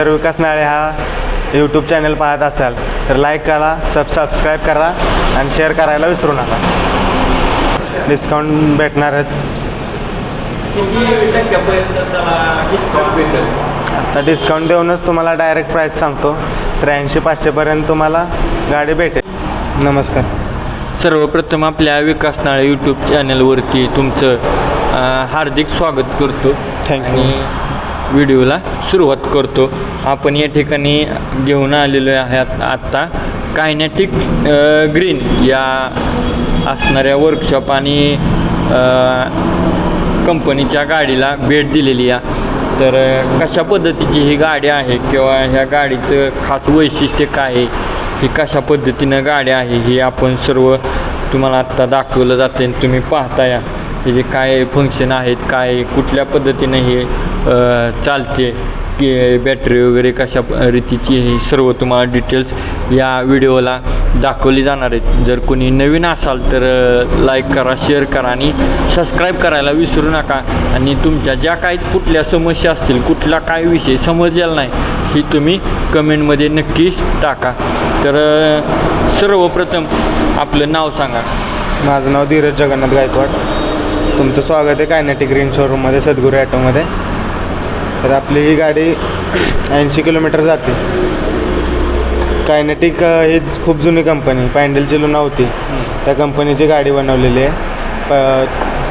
तर विकास नाळे हा YouTube channel पाहत असाल तर लाईक करा सब सबस्क्राईब करा आणि शेअर करायला विसरू नका. डिस्काउंट भेटणारच. आता डिस्काउंट देऊनच तुम्हाला डायरेक्ट प्राईस सांगतो. त्र्याऐंशी पाचशेपर्यंत तुम्हाला गाडी भेटेल. नमस्कार. सर्वप्रथम आपल्या विकास नाळे यूट्यूब चॅनलवरती तुमचं हार्दिक स्वागत करतो. आणि व्हिडिओला सुरुवात करतो. आपण या ठिकाणी घेऊन आलेलो आहे आत्ता. कायनॅटिक ग्रीन या असणाऱ्या वर्कशॉप आणि कंपनीच्या गाडीला भेट दिलेली आहे. तर कशा पद्धतीची ही गाडी आहे किंवा ह्या गाडीचं खास वैशिष्ट्य काय आहे? ही कशा पद्धतीनं गाडी आहे? हे आपण सर्व तुम्हाला आत्ता दाखवलं जाते आणि तुम्ही या त्याचे काय फंक्शन आहेत काय कुठल्या पद्धतीने हे चालते की बॅटरी वगैरे कशा रीतीची हे सर्व तुम्हाला डिटेल्स या व्हिडिओला दाखवली जाणार आहेत. जर कोणी नवीन असाल तर लाईक करा शेअर करा आणि सबस्क्राईब करायला विसरू नका. आणि तुमच्या ज्या काही कुठल्या समस्या असतील कुठला काय विषय समजलेला नाही ही तुम्ही कमेंटमध्ये नक्कीच टाका. तर सर्वप्रथम आपलं नाव सांगा. माझं नाव धीरज जगन्नाथ गायकवाड. तुमचं स्वागत आहे कायनेटिक ग्रीन शोरूममध्ये सद्गुरू ॲटोमध्ये. तर आपली ही गाडी ऐंशी किलोमीटर जाते. कायनेटिक ही खूप जुनी कंपनी पॅन्डलची लुना होती. त्या कंपनीची गाडी बनवलेली आहे. प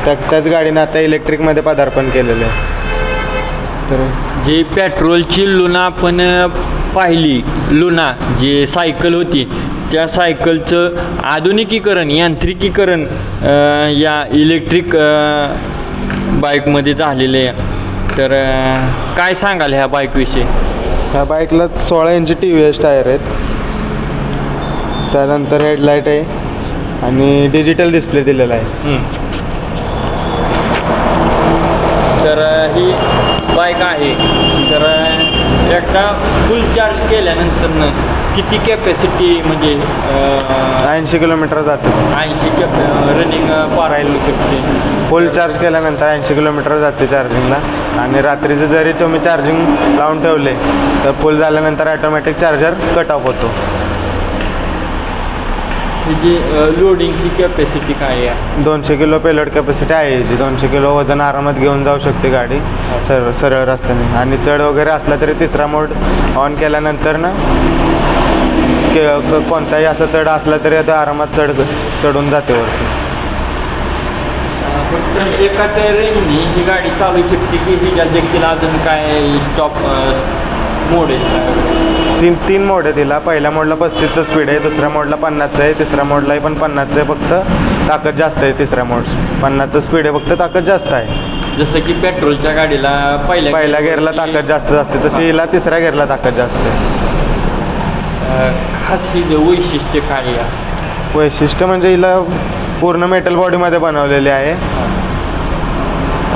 त्या त्याच गाडीनं आता इलेक्ट्रिकमध्ये पदार्पण केलेलं आहे. तर जे पेट्रोलची लुना आपण पाहिली लुना जे सायकल होती त्या सायकलचं आधुनिकीकरण यांत्रिकीकरण या इलेक्ट्रिक बाईकमध्ये झालेलं आहे. तर काय सांगाल ह्या बाईकविषयी ह्या बाईकला सोळा इंची टी व्ही एस टायर आहेत. त्यानंतर हेडलाईट आहे आणि डिजिटल डिस्प्ले दिलेला आहे तर अ, ही बाईक आहे तर अ, एकदा फुल चार्ज केल्यानंतर किती कॅपॅसिटी म्हणजे ऐंशी किलोमीटर जाते. ऐंशी कॅप रनिंग पार राहील. शकते. फुल चार्ज केल्यानंतर ऐंशी किलोमीटर जाते चार्जिंगला आणि रात्रीचं जरी तुम्ही चार्जिंग लावून ठेवले तर फुल झाल्यानंतर ॲटोमॅटिक चार्जर कट ऑफ होतो. त्याची लोडिंगची कॅपॅसिटी काय आहे? दोनशे किलो पेलोड कॅपॅसिटी आहे याची दोनशे किलो वजन आरामात घेऊन जाऊ शकते गाडी. सर सरळ रस्त्याने. आणि चढ वगैरे असला तरी तिसरा मोड ऑन केल्यानंतर ना के क- कोणताही असा चढ असला तरी आता आरामात चढ चढून जाते वरती. फक्त एकाच रेंजनी ही गाडी चालू शकते की हिच्या देखील अजून काय स्टॉप मोड आहे. तीन तीन मोड आहे तिला पहिल्या मोडला पस्तीसचं स्पीड आहे दुसऱ्या मोडला पन्नासचं आहे तिसऱ्या मोडलाही पण पन्नासचं आहे फक्त ताकद जास्त आहे तिसऱ्या मोड पन्नासचं स्पीड आहे फक्त ताकद जास्त आहे. जसं की पेट्रोलच्या गाडीला पहिल्या पहिल्या गेअरला ताकद जास्त असते तशी हिला तिसऱ्या गेअरला ताकद जास्त आहे. खास ही जे वैशिष्ट्य काय आहे? वैशिष्ट्य म्हणजे हिला पूर्ण मेटल बॉडीमध्ये बनवलेली आहे.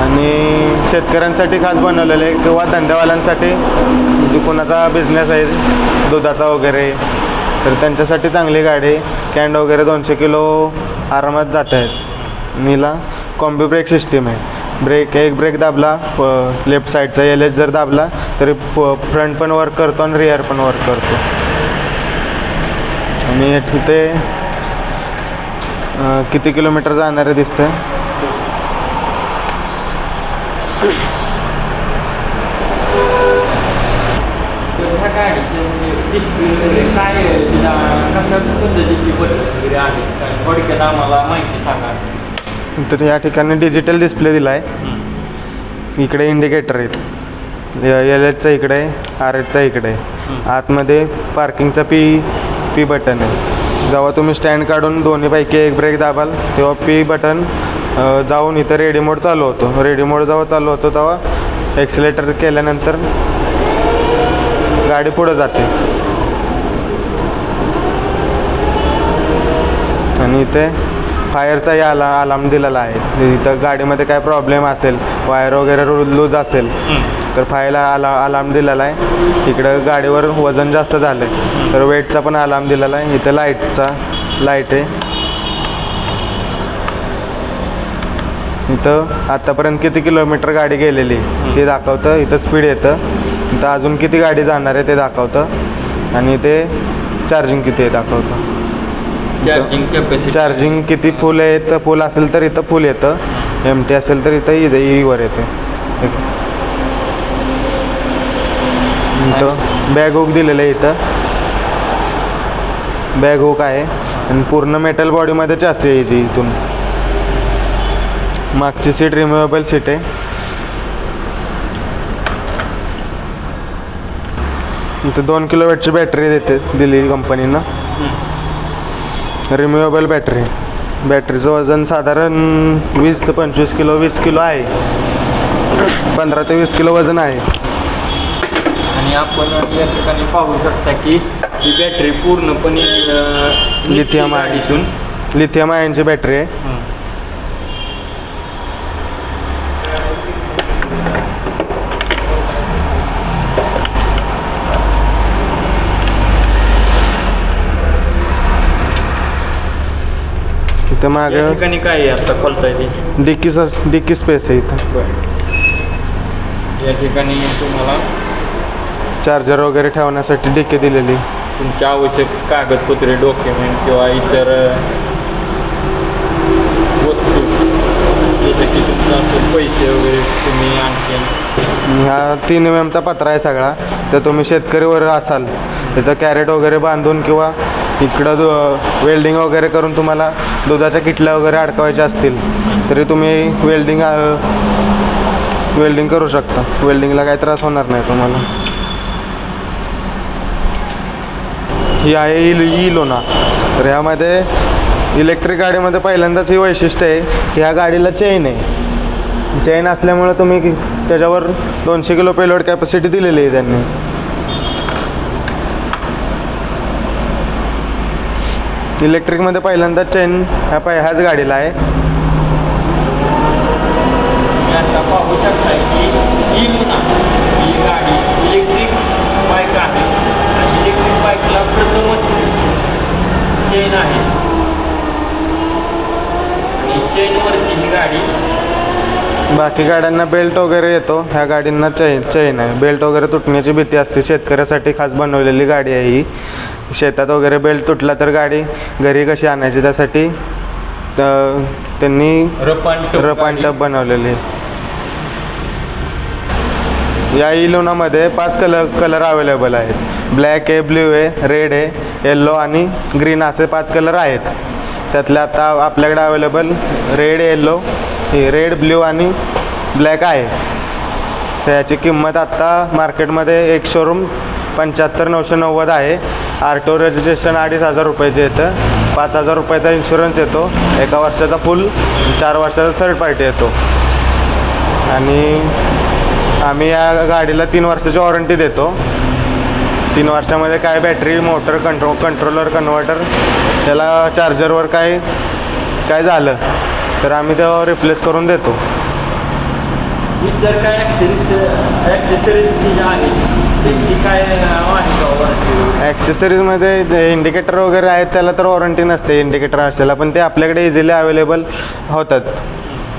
आणि शेतकऱ्यांसाठी खास बनवलेलं आहे. किंवा धंद्यावाल्यांसाठी म्हणजे कोणाचा बिझनेस आहे दुधाचा वगैरे तर त्यांच्यासाठी चांगली गाडी कॅन्ड वगैरे दोनशे किलो आरामात जात आहेत. मीला कॉम्बी ब्रेक सिस्टीम आहे. ब्रेक एक ब्रेक दाबला प लेफ्ट साईडचा एल एच जर दाबला तरी फ्रंट पण वर्क करतो आणि रिअर पण वर्क करतो. आणि तिथे किती किलोमीटर जाणार आहे तर ह्या गाडीचे म्हणजे डिस्प्ले वगैरे काय आहे तिला कशा पद्धतीची पद्धत वगैरे आहे काय थोडक्यात आम्हाला माहिती सांगा तर या ठिकाणी डिजिटल डिस्प्ले दिला आहे इकडे इंडिकेटर आहेत. एल एचचा इकडे आहे आर एचचा इकडे. आहे. आतमध्ये पार्किंगचा पी पी बटन आहे. जेव्हा तुम्ही स्टँड काढून दोन्हीपैकी एक ब्रेक दाबाल तेव्हा पी बटन जाऊन इथं रेडी मोड चालू होतो. रेडी मोड जेव्हा चालू होतो तेव्हा एक्सिलेटर केल्यानंतर गाडी पुढं जाते. आणि इथे फायरचाही आला अलार्म दिलेला आहे. इथं गाडीमध्ये काय प्रॉब्लेम असेल वायर वगैरे लूज असेल तर फायरला आला अलार्म दिलेला आहे. इकडं गाडीवर वजन जास्त झालं आहे तर वेटचा पण अलार्म दिलेला आहे. इथं लाईटचा लाइट आहे. इथं आत्तापर्यंत किती किलोमीटर गाडी गेलेली ते दाखवतं इथं स्पीड येतं. इथं अजून किती गाडी जाणार आहे ते दाखवतं. आणि ते चार्जिंग किती आहे दाखवतं. चार्जिंग कॅपॅसिटी चार्जिंग किती फुल आहे तर फुल असेल तर इथं फुल येतं. एम टी असेल तर इथं इथं ईवर येते. इथं बॅग हुक दिलेलं आहे इथं. बॅग हुक आहे. आणि पूर्ण मेटल बॉडीमध्ये चासी आहे याची इथून. मागची सीट रिमुवेबल सीट आहे. इथं दोन किलोवॅटची बॅटरी देते दिली कंपनीनं. Removable battery. बॅटरीचं वजन साधारण वीस ते पंचवीस किलो वीस किलो आहे. पंधरा ते वीस किलो वजन आहे. आणि आपण या ठिकाणी पाहू शकता की ही बॅटरी पूर्णपणे लिथियम आयनची बॅटरी आहे. इथं या मागं ठिकाणी काय आहे आता खोलता येते डिक्की डिक्की स्पेस आहे इथं. या ठिकाणी तुम्हाला चार्जर वगैरे ठेवण्यासाठी डिक्की दिलेली. तुमच्या आवश्यक कागदपत्रे डॉक्युमेंट किंवा इतर अ, जसं पैसे वगैरे तुम्ही आणखी ह्या तीन एम एमचा पत्रा आहे सगळा. तर तुम्ही शेतकरी शेतकरीवर असाल तिथं कॅरेट वगैरे बांधून किंवा इकडं दु- वेल्डिंग वगैरे करून तुम्हाला दुधाच्या किटल्या वगैरे अडकवायच्या असतील तरी तुम्ही वेल्डिंग वेल्डिंग करू शकता. वेल्डिंगला काही त्रास होणार नाही तुम्हाला. ही आहे ई लोना तर ह्यामध्ये इलेक्ट्रिक गाडीमध्ये पहिल्यांदाच ही वैशिष्ट्य आहे की ह्या गाडीला चेन आहे. चेन असल्यामुळं तुम्ही त्याच्यावर दोनशे किलो पेलोड कॅपॅसिटी दिलेली आहे त्यांनी. इलेक्ट्रिकमध्ये पहिल्यांदा चेन ह्या पाय ह्याच गाडीला आहे. आता पाहू शकता की ही लुना ही गाडी इलेक्ट्रिक बाईक आहे. आणि इलेक्ट्रिक बाईकला प्रथमच चेन आहे आणि चेनवरती ही गाडी? बाकी गाड्यांना बेल्ट वगैरे येतो. ह्या गाडींना चैन चैन आहे. बेल्ट वगैरे तुटण्याची भीती असते. शेतकऱ्यासाठी खास बनवलेली गाडी आहे ही. शेतात वगैरे बेल्ट तुटला तर गाडी घरी कशी आणायची त्यासाठी त्यांनी रपान रप टप बनवलेली आहे. या इलोनामध्ये पाच कलर कलर अवेलेबल आहेत. ब्लॅक आहे ब्ल्यू आहे रेड आहे येल्लो आणि ग्रीन असे पाच कलर आहेत. त्यातले आता आपल्याकडे available red yellow red blue आणि ब्लॅक आहे. याची किंमत आत्ता मार्केटमध्ये एक शोरूम पंच्याहत्तर नऊशे नव्वद आहे. आर्टो रजिस्ट्रेशन अडीच हजार रुपयाचे येतं. पाच हजार रुपयाचा इन्शुरन्स येतो. एका वर्षाचा फुल चार वर्षाचा थर्ड पार्टी येतो. आणि आम्ही या गाडीला तीन वर्षाची वॉरंटी देतो. तीन वर्षामध्ये काय बॅटरी मोटर कंट्रो कंट्रोलर कन्व्हर्टर त्याला चार्जरवर काय काय झालं तर आम्ही ते रिप्लेस करून देतो. काय? ॲक्सेसरीजमध्ये जे इंडिकेटर वगैरे? आहेत त्याला तर वॉरंटी नसते. इंडिकेटर असल्याला पण ते आपल्याकडे इझिली अवेलेबल होतात.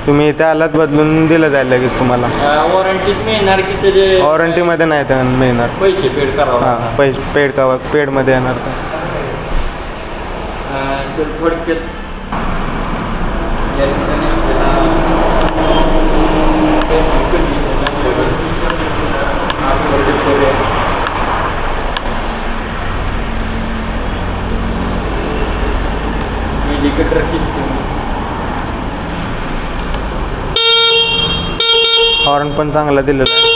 तुम्ही इथे आलात बदलून दिलं जाईल लगेच तुम्हाला. अं, वॉरंटीच मिळणार की त्याचे वॉरंटीमध्ये नाही तर मिळणार. पैसे पेड करावं हां लागणार? पेड का पेडमध्ये येणार तर. अं, तर थोडक्यात या ठिकाणी आपल्याला हॉर्न पण चांगला दिलेला आहे.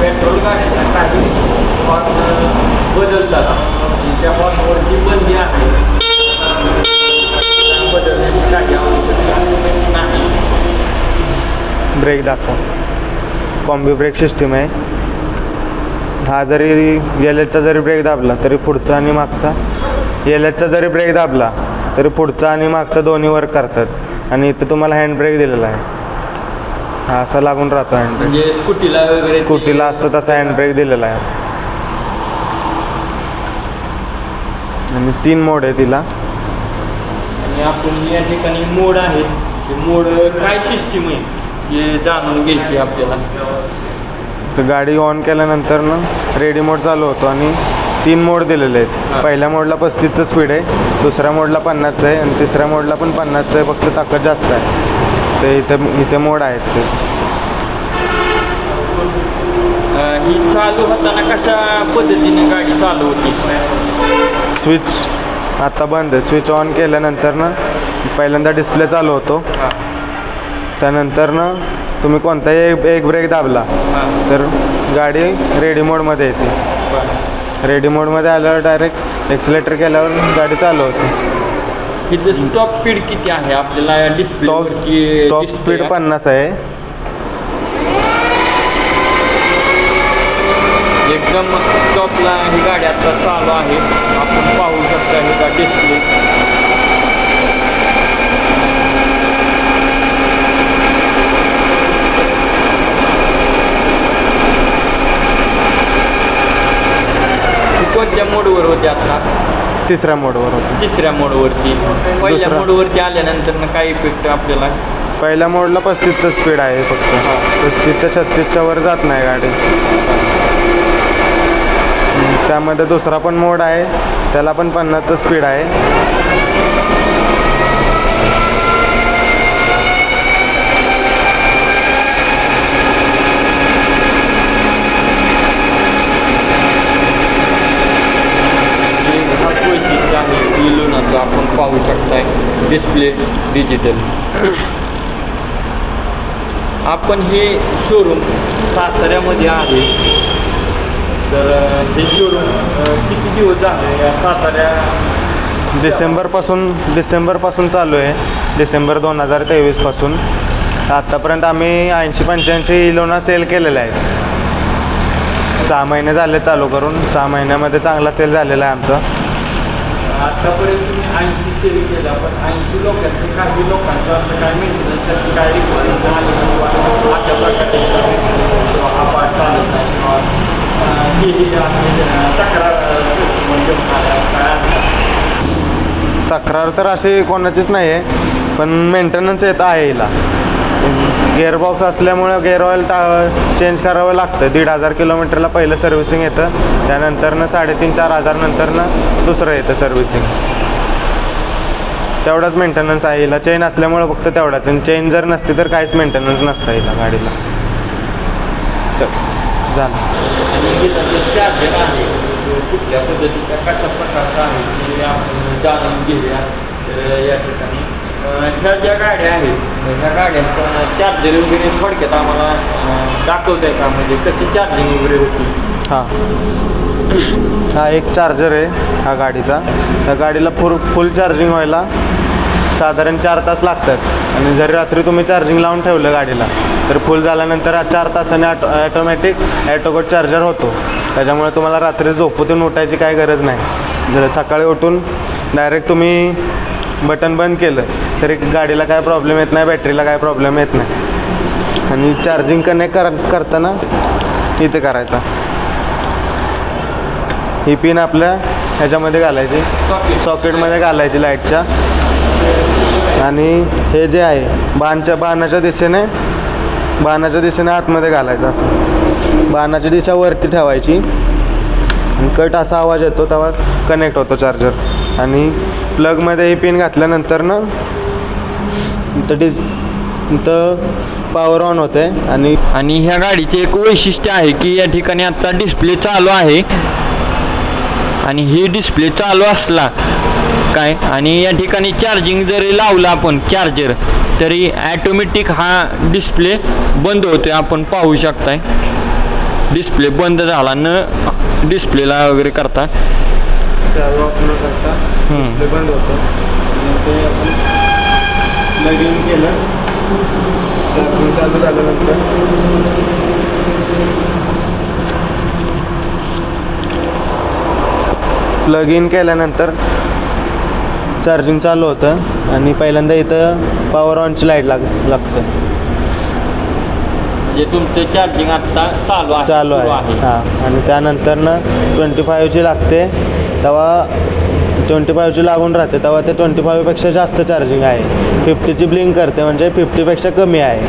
पेट्रोल काही हॉर्न बदलतात त्या हॉर्नवरची बंदी आहे बदलण्याची काही आवश्यकता नाही ब्रेक दाखवा. कॉम्बी ब्रेक सिस्टीम आहे. हा जरी एल जरी ब्रेक दाबला तरी पुढचा आणि मागचा एल एचचा जरी ब्रेक दाबला तरी पुढचा आणि मागचा दोन्ही वर्क करतात. आणि इथं तुम्हाला हँड ब्रेक दिलेला आहे. हा असा लागून राहतो हँड ब्रेक म्हणजे स्कूटीला वगैरे स्कूटीला असतो तसा हँड ब्रेक दिलेला आहे. आणि तीन मोड आहे तिला. आणि आपण या ठिकाणी मोड आहेत. ते मोड काय सिस्टीम आहे? हे जाणून घ्यायची आपल्याला. तर गाडी ऑन केल्यानंतर ना रेडी मोड चालू होतो आणि तीन मोड दिलेले. आहेत. पहिल्या मोडला पस्तीसचं स्पीड आहे दुसऱ्या मोडला पन्नासचं आहे आणि तिसऱ्या मोडला पण पन्नासचं आहे फक्त ताकद जास्त आहे. ते इथे इथे मोड आहेत ते. अं, ही चालू होताना कशा पद्धतीने गाडी चालू होती? स्विच आता बंद आहे. स्विच ऑन केल्यानंतर ना पहिल्यांदा डिस्प्ले चालू होतो. त्यानंतर ना तुम्ही कोणताही एक एक ब्रेक दाबला तर गाडी रेडी मोडमध्ये येते. रेडी मोडमध्ये आल्यावर डायरेक्ट एक्सिलेटर केल्यावर गाडी चालू होते. हिचं स्टॉप स्पीड किती आहे? आपल्याला डिस्प्ले टॉप टॉप स्पीड पन्नास आहे. एकदम स्टॉपला ही गाडी आता चालू आहे. आपण पाहू शकता हे का डिस्प्ले कोणत्या मोडवर होते आता. तिसऱ्या मोडवर होते. तिसऱ्या मोडवरती. पहिल्या दुसरा. मोडवरती आल्यानंतर काय इफेक्ट आपल्याला? पहिल्या मोडला पस्तीसचं स्पीड आहे फक्त. पस्तीस ते छत्तीसच्या वर जात नाही गाडी. हम्म, त्यामध्ये दुसरा पण मोड आहे. त्याला पण पन्नासचं स्पीड आहे हे खास वैशिष्ट्य आहे ई लुनाचं आपण पाहू शकताय डिस्प्ले डिजिटल आपण हे शोरूम साताऱ्यामध्ये आहे. तर हे शोरूम किती दिवस झाले या साताऱ्या? डिसेंबरपासून डिसेंबरपासून चालू आहे. डिसेंबर दोन हजार तेवीसपासून आत्तापर्यंत आम्ही ऐंशी पंच्याऐंशी इलोना सेल केलेले आहेत. सहा महिने झाले चालू करून. सहा महिन्यामध्ये चांगला सेल झालेला आहे आमचा. आतापर्यंत तुम्ही ऐंशी सेल केला पण ऐंशी लोकांचे काही लोकांचं असं काय मेंटेनन्स काय रिक्वायरमेंट आली किंवा अशा प्रकारे किंवा हा पाठ चालत नाही किंवा अं, ही ही तक्रार म्हणजे तक्रार तर अशी कोणाचीच नाही आहे पण मेंटेनन्स येत आहे हिला. गेअरबॉक्स असल्यामुळं गेअर ऑइल टा चेंज करावं लागतं. दीड हजार किलोमीटरला पहिलं सर्व्हिसिंग येतं. त्यानंतरनं साडेतीन चार हजारनंतरनं दुसरं येतं सर्व्हिसिंग तेवढाच मेंटेनन्स आहे. हिला चेन असल्यामुळं फक्त तेवढाच. आणि चेन जर नसते तर काहीच मेंटेनन्स नसतं हिला गाडीला. चल झालं. आणि आहे कुठल्या कशा आहे जाणून घेऊया या ठिकाणी ह्या ज्या गाड्या आहेत ह्या गाड्यांचा चार्जर वगैरे थोडक्यात आम्हाला अं, दाखवता का? म्हणजे कशी चार्जिंग वगैरे होती? हां. हा एक चार्जर आहे हा गाडीचा. त्या गाडीला फुल फुल चार्जिंग व्हायला साधारण चार तास लागतात. आणि जरी रात्री तुम्ही चार्जिंग लावून ठेवलं गाडीला तर फुल झाल्यानंतर चार तासाने ऑटो ॲटोमॅटिक ॲटोकोट चार्जर होतो. त्याच्यामुळे तुम्हाला रात्री झोपूतून उठायची काही गरज नाही. जर सकाळी उठून डायरेक्ट तुम्ही बटन बंद केलं तरी गाडीला काय प्रॉब्लेम येत नाही बॅटरीला काय प्रॉब्लेम येत नाही. आणि चार्जिंग कनेक्ट कर करताना इथे करायचा. ही पिन आपल्या ह्याच्यामध्ये घालायची. सॉकेटमध्ये घालायची लाईटच्या. आणि हे जे आहे बाणच्या बाणाच्या दिशेने बाणाच्या दिशेने आतमध्ये घालायचं असं. बाणाची दिशा वरती ठेवायची. आणि कट असा आवाज येतो तेव्हा कनेक्ट होतो चार्जर आणि प्लगमध्ये ही पिन घातल्यानंतर ना इथं डिस इथं पॉवर ऑन होते. आणि आणि ह्या गाडीचे एक वैशिष्ट्य आहे की या ठिकाणी आता डिस्प्ले चालू आहे. आणि ही डिस्प्ले चालू असला काय? आणि या ठिकाणी चार्जिंग जरी लावलं आपण चार्जर तरी ॲटोमॅटिक हा डिस्प्ले बंद होतोय. आपण पाहू शकताय. डिस्प्ले बंद झाला न डिस्प्लेला वगैरे करता. चालू ऑफ न करता. हम्म. ते बंद होतं. आणि ते आपण प्लग इन केलं. चार्जिंग चालू झाल्यानंतर. प्लग इन केल्यानंतर चार्जिंग चालू होतं आणि पहिल्यांदा इथं पॉवर ऑनची लाइट लाग लागतं. म्हणजे तुमचं चार्जिंग आता चालू आहे चालू आहे. हां आणि त्यानंतर ना ट्वेंटी फाईव्हची लागते तेव्हा ट्वेंटी फाईव्हची लागून राहते तेव्हा ते ट्वेंटी फाईव्हपेक्षा जास्त चार्जिंग आहे. फिफ्टीची ब्लिंक करते म्हणजे फिफ्टीपेक्षा कमी आहे.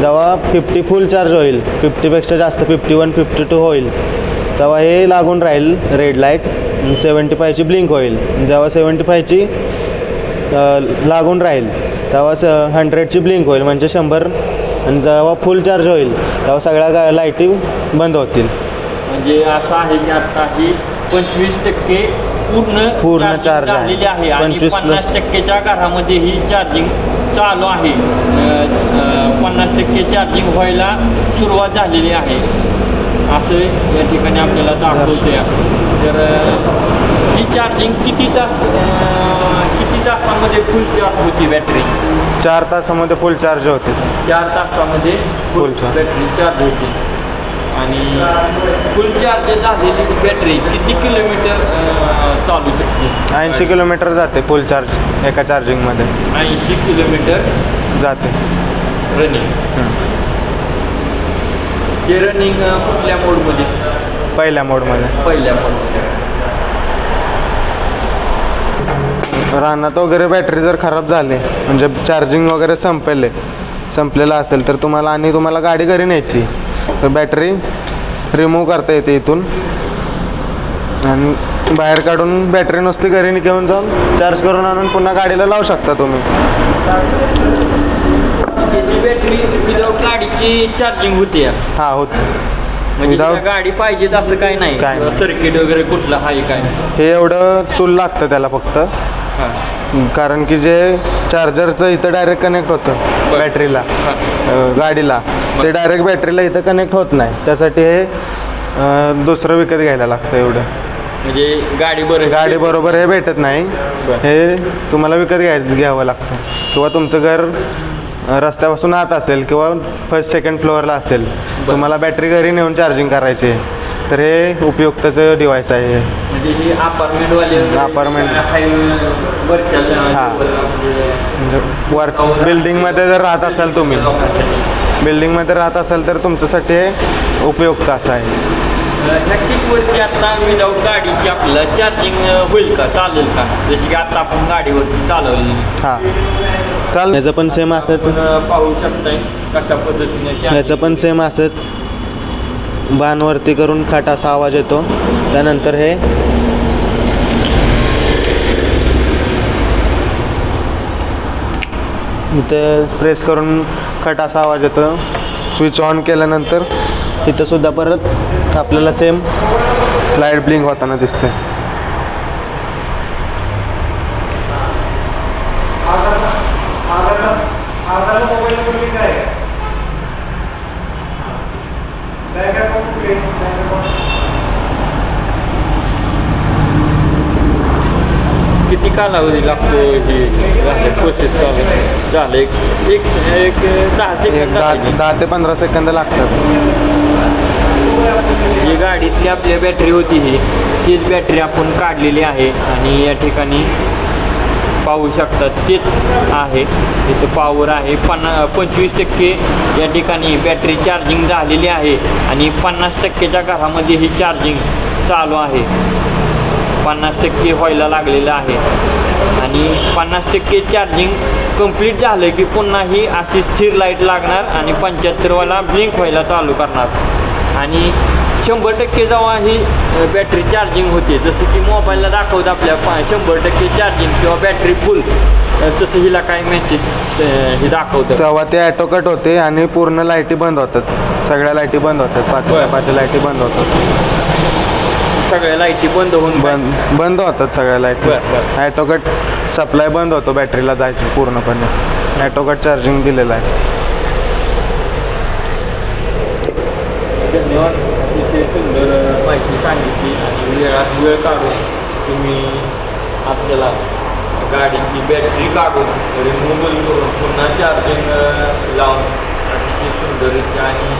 जेव्हा फिफ्टी फुल चार्ज होईल फिफ्टीपेक्षा जास्त फिफ्टी वन फिफ्टी टू होईल तेव्हा हे लागून राहील रेड लाइट सेवन्टी फायची ब्लिंक होईल. जेव्हा सेवन्टी फायची लागून राहील तेव्हा स हंड्रेडची ब्लिंक होईल म्हणजे शंभर. आणि जेव्हा फुल चार्ज होईल तेव्हा सगळ्या गा लाईटी बंद होतील. म्हणजे असं आहे की आता ही पंचवीस टक्के पूर्ण पूर्ण आहे. झालेली आहे आणि 25 पन्नास. टक्केच्या घरामध्ये ही चार्जिंग चालू आहे. पन्नास टक्के चार्जिंग व्हायला सुरुवात झालेली आहे. असं या ठिकाणी आपल्याला दाखवते तर चार्जिंग किती तास किती तासामध्ये फुल चार्ज होती बॅटरी चार तासामध्ये फुल चार्ज होते. चार तासामध्ये full Full charge. Battery charge होती. आणि फुल चार्ज झालेली बॅटरी किती किलोमीटर अं, चालू शकते? ऐंशी किलोमीटर जाते फुल चार्ज एका चार्जिंगमध्ये ऐंशी किलोमीटर जाते. रनिंग ते रनिंग कुठल्या मोडमध्ये पहिल्या मोडमध्ये पहिल्या मोडमध्ये रानात वगैरे बॅटरी जर खराब झाली म्हणजे चार्जिंग वगैरे संपेले संपलेलं असेल तर तुम्हाला आणि तुम्हाला गाडी घरी न्यायची. तर बॅटरी रिमूव्ह करता येते इथून. आणि बाहेर काढून बॅटरी नुसती घरी घेऊन जाऊन चार्ज करून आणून पुन्हा गाडीला लावू शकता तुम्ही. त्याची बॅटरी विदाऊट गाडीची चार्जिंग होते हां होते. म्हणजे गाडी पाहिजेत असं काही नाही. सर्किट वगैरे कुठलं आहे काय? हे एवढं टूल लागतं त्याला फक्त. हां. कारण की जे चार्जरचं इथं डायरेक्ट कनेक्ट होतं बरं. बॅटरीला हां. अ, गाडीला. ते डायरेक्ट बॅटरीला इथं कनेक्ट होत नाही. त्यासाठी हे अ, दुसरं विकत घ्यायला लागतं एवढं. म्हणजे गाडी बरं गाडी बरोबर हे भेटत नाही. बरं. हे तुम्हाला विकत घ्यायचं घ्यावं लागतं. किंवा तुमचं घर रस्त्यापासून आत असेल किंवा फर्स्ट सेकंड फ्लोअरला असेल तुम्हाला बॅटरी घरी नेऊन चार्जिंग करायची तर हे उपयुक्तचं डिव्हाइस आहे. म्हणजे ही अपार्टमेंटवाले. वरच्या हां. म्हणजे वर बिल्डिंगमध्ये जर राहत असाल तुम्ही बिल्डिंगमध्ये राहत असाल तर तुमच्यासाठी हे उपयुक्त असं आहे ह्या किटवरती आता विदाऊट गाडीची आपल्याला चार्जिंग होईल का? चालेल का? जशी की आता आपण गाडीवरती चालवली हां. चाल याचं पण सेम असंच. आपण पाहू शकताय कशा पद्धतीने याचं पण सेम असंच. बाणवरती करून खाट असा आवाज येतो. त्यानंतर हे इथं प्रेस करून खट असा आवाज येतो. स्विच ऑन केल्यानंतर इथं सुद्धा परत आपल्याला सेम लाइट ब्लिंक होताना दिसते किती कालावधी लागतो ही प्रोसेस चालू? झालं एक एक दहा एक सेकंद. दहा ते पंधरा सेकंद लागतात. जी गाडीतली आपली बॅटरी होती ही तीच बॅटरी आपण काढलेली आहे आणि या ठिकाणी पाहू शकतात तेच आहे. इथं पॉवर आहे. पन्ना पंचवीस टक्के या ठिकाणी बॅटरी चार्जिंग झालेली आहे आणि पन्नास टक्केच्या घरामध्ये ही चार्जिंग चालू आहे. पन्नास टक्के व्हायला लागलेलं आहे. आणि पन्नास टक्के चार्जिंग कंप्लीट झालं की पुन्हा ही अशी स्थिर लाइट लागणार आणि पंच्याहत्तरवाला ब्लिंक व्हायला चालू करणार. आणि शंभर टक्के जेव्हा ही बॅटरी चार्जिंग होते जसं की मोबाईलला दाखवतं आपल्या पा शंभर टक्के चार्जिंग किंवा बॅटरी फुल तसं हिला काय मेसेज हे दाखवतं तेव्हा ते ॲटो कट होते आणि पूर्ण लाईटी बंद होतात. सगळ्या लाईटी बंद होतात. पाच. पाच लाईटी बंद होतात. सगळ्या लाईटी बंद होऊन बंद बंद होतात सगळ्या लाईटी बरं, बरं. ॲटो कट सप्लाय बंद होतो बॅटरीला जायचं पूर्णपणे. ॲटो कट चार्जिंग दिलेलं आहे. धन्यवाद इथे सुंदर माहिती सांगितली आणि वेळात वेळ काढून तुम्ही आपल्याला गाडीची बॅटरी काढून रिमूव्हल करून पुन्हा चार्जिंग लावून अतिशय सुंदररीत्या आणि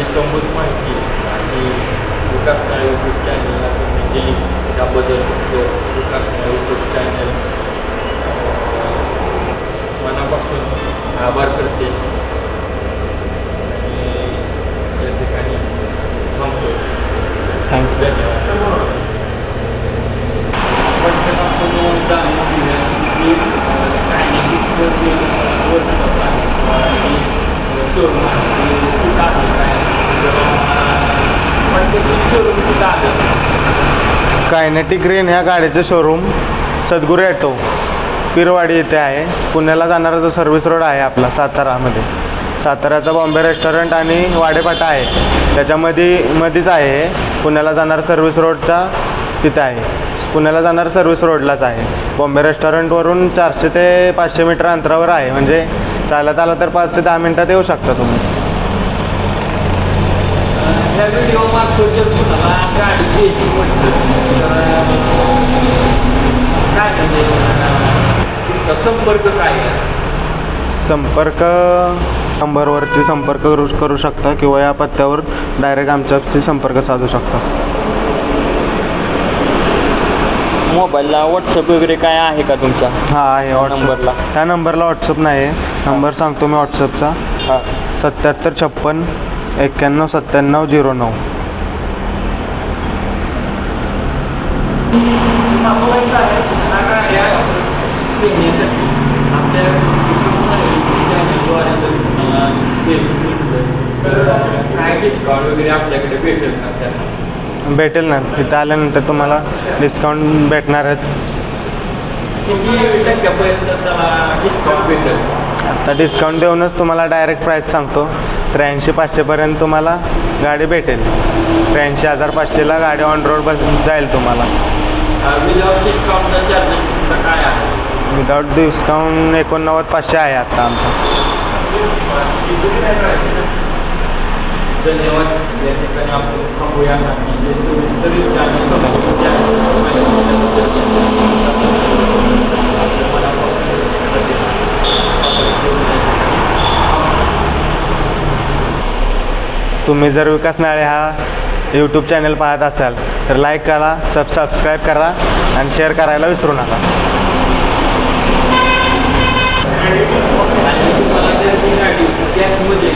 इतंभूत माहिती अशी विकास यूट्यूब चॅनलला तुम्ही दिली त्याबद्दल तुमचं विकास यूट्यूब चॅनल मनापासून आभार करते आणि या ठिकाणी थांबतो थँक्यू धन्यवाद पंचनाथ जाणून घेऊया की कायनेटिक वर्कशॉप आहे शोरूम आहे ते कुठं आहे काय प्रत्येक शोरूम कुठं आलं कायनेटिक रेन ह्या गाडीचं शोरूम सद्गुरू ॲटो पिरवाडी येथे आहे. पुण्याला जाणारा जो सर्व्हिस रोड आहे आपला सातारामध्ये. साताऱ्याचा बॉम्बे रेस्टॉरंट आणि वाडेपाटा आहे. त्याच्यामध्ये मध्येच आहे पुण्याला जाणार सर्व्हिस रोडचा तिथे आहे. पुण्याला जाणार सर्व्हिस रोडलाच आहे. बॉम्बे रेस्टॉरंटवरून चारशे ते पाचशे मीटर अंतरावर आहे. म्हणजे चालत आला तर पाच ते दहा मिनटात येऊ शकता तुम्ही. संपर्क काय संपर्क नंबरवरती संपर्क करू करू शकता किंवा या पत्त्यावर डायरेक्ट आमच्याशी संपर्क साधू शकता. मोबाईलला व्हॉट्सअप वगैरे काय आहे का तुमचा? हा आहे नंबरला? त्या नंबरला व्हॉट्सअप नाही आहे. नंबर सांगतो मी व्हॉट्सअपचा हां. सत्याहत्तर छप्पन एक्क्याण्णव सत्त्याण्णव झिरो नऊ. डिस्काउंट वगैरे आपल्याकडे भेटेल त्यांना भेटेल ना. तिथं आल्यानंतर तुम्हाला डिस्काउंट भेटणारच. डिस्काउंट भेटेल आता डिस्काउंट देऊनच तुम्हाला डायरेक्ट प्राईस सांगतो. त्र्याऐंशी पाचशेपर्यंत तुम्हाला गाडी भेटेल. त्र्याऐंशी हजार पाचशेला गाडी ऑन रोड बस जाईल तुम्हाला. विदाउट डिस्काउंट एकोणनव्वद पाचशे आहे आता आमचं. धन्यवाद. या ठिकाणी आपण थांबूया तुम्ही जर विकास नाळे हा यूट्यूब चॅनल पाहत असाल तर लाईक करा सब सबस्क्राईब करा आणि शेअर करायला विसरू नका आणि तुम्हाला जर ती गाडी कॅशमध्ये लोनमध्ये होत नसेल तर तुम्हाला आणखी दुसरा पर्याय दिलेला आहे आणि तो म्हणजे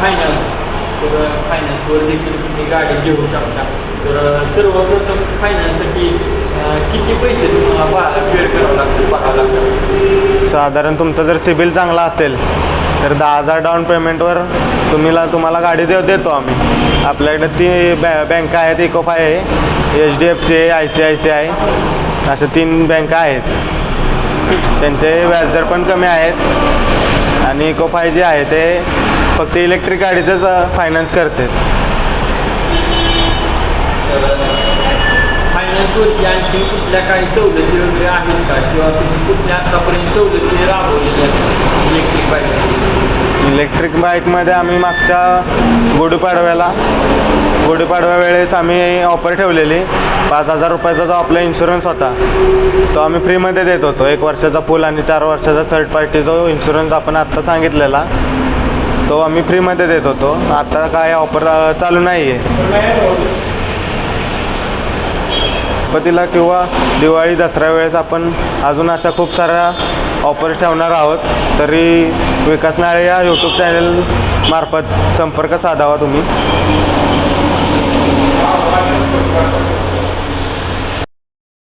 फायनान्स तर फायनान्सवर देखील तुम्ही गाडी घेऊ शकता. तर सर्वप्रथम फायनान्ससाठी किती पैसे तुम्हाला पहा पेड करावं लागतं पाहावं लागतं? साधारण तुमचा जर सिबिल चांगला असेल तर दहा हजार डाऊन पेमेंटवर तुम्हीला तुम्हाला गाडी देऊ देतो आम्ही. आपल्याकडे ती बॅ बँका आहेत इकोफाय आहे एच डी एफ सी आहे I C I C I अशा तीन बँका आहेत. त्यांचे व्याजदर पण कमी आहेत. आणि इकोफाय जे आहे ते फक्त इलेक्ट्रिक गाडीचंच फायनान्स करते. फायनान्सवरती आणखी कुठल्या काही सवलती वगैरे आहेत का? किंवा तुम्ही कुठल्या आतापर्यंत सवलती राबवलेल्या आहेत? इलेक्ट्रिक बाईक इलेक्ट्रिक बाईकमध्ये आम्ही मागच्या गुढीपाडव्याला गुढीपाडव्या वेळेस आम्ही ऑफर ठेवलेली. पाच हजार रुपयाचा जो आपला इन्शुरन्स होता तो आम्ही फ्रीमध्ये देत होतो. एक वर्षाचा पूल आणि चार वर्षाचा थर्ड पार्टी जो इन्शुरन्स आपण आत्ता सांगितलेला तो आम्ही फ्रीमध्ये देत होतो. आता काय ऑफर चालू नाही आहे गणपतीला किंवा दिवाळी दसऱ्या वेळेस आपण अजून अशा खूप साऱ्या ऑफर्स ठेवणार आहोत. तरी विकास नाळे या यूट्यूब चॅनल मार्फत संपर्क साधावा तुम्ही.